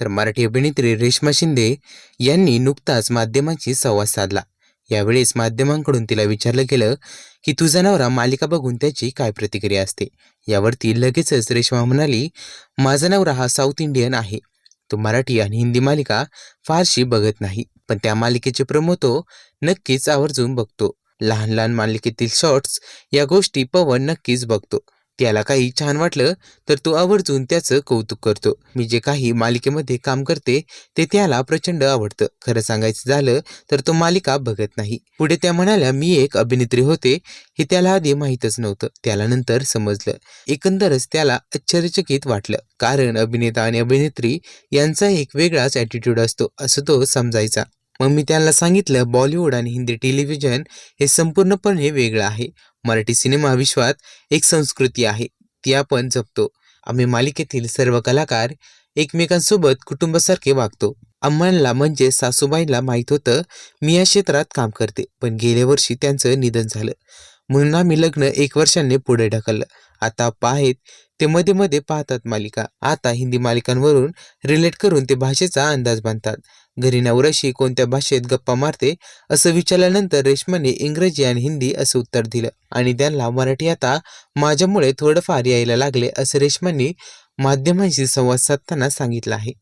तर मराठी अभिनेत्री रेश्मा शिंदे यांनी नुकताच माध्यमांशी संवाद साधला. यावेळेस माध्यमांकडून तिला विचारलं गेलं की तुझा नवरा मालिका बघून त्याची काय प्रतिक्रिया असते? यावरती लगेचच रेश्मा म्हणाली माझा नवरा हा साऊथ इंडियन आहे. तो मराठी आणि हिंदी मालिका फारशी बघत नाही पण त्या मालिकेचे प्रमो तो नक्कीच आवर्जून बघतो. लहान लहान मालिकेतील शॉर्ट्स या गोष्टी पवन नक्कीच बघतो. त्याला काही छान वाटलं तर तो आवर्जून त्याचं कौतुक करतो. मी जे काही मालिकेमध्ये काम करते ते त्याला प्रचंड आवडतं. खरं सांगायचं झालं तर तो मालिका बघत नाही. पुढे त्या म्हणाल्या मी एक अभिनेत्री होते हे त्याला आधी माहीतच नव्हतं. त्याला नंतर समजलं. एकंदरच त्याला आश्चर्यचकित वाटलं. कारण अभिनेता आणि अभिनेत्री यांचा एक वेगळाच ॲटिट्यूड असतो असं तो समजायचा. मग मी त्यांना सांगितलं बॉलिवूड आणि हिंदी टेलिव्हिजन हे संपूर्णपणे वेगळं आहे. मराठी सिनेमा विश्वात एक संस्कृती आहे ती आपण जपतो. आम्ही मालिकेतील सर्व कलाकार एकमेकांसोबत कुटुंबासारखे वागतो. अम्मांना म्हणजे सासूबाईला माहीत होतं मी या क्षेत्रात काम करते पण गेल्या वर्षी त्यांचं निधन झालं. म्हणून आम्ही लग्न एक वर्षाने पुढे ढकललं. आता आप्पा आहेत ते मध्ये मध्ये पाहतात मालिका. आता हिंदी मालिकांवरून रिलेट करून ते भाषेचा अंदाज बांधतात. घरी नवराशी कोणत्या भाषेत गप्पा मारते असं विचारल्यानंतर रेश्माने इंग्रजी आणि हिंदी असं उत्तर दिलं. आणि त्यांना मराठी आता माझ्यामुळे थोडंफार यायला लागले असं रेश्माने माध्यमांशी संवाद साधताना सांगितलं आहे.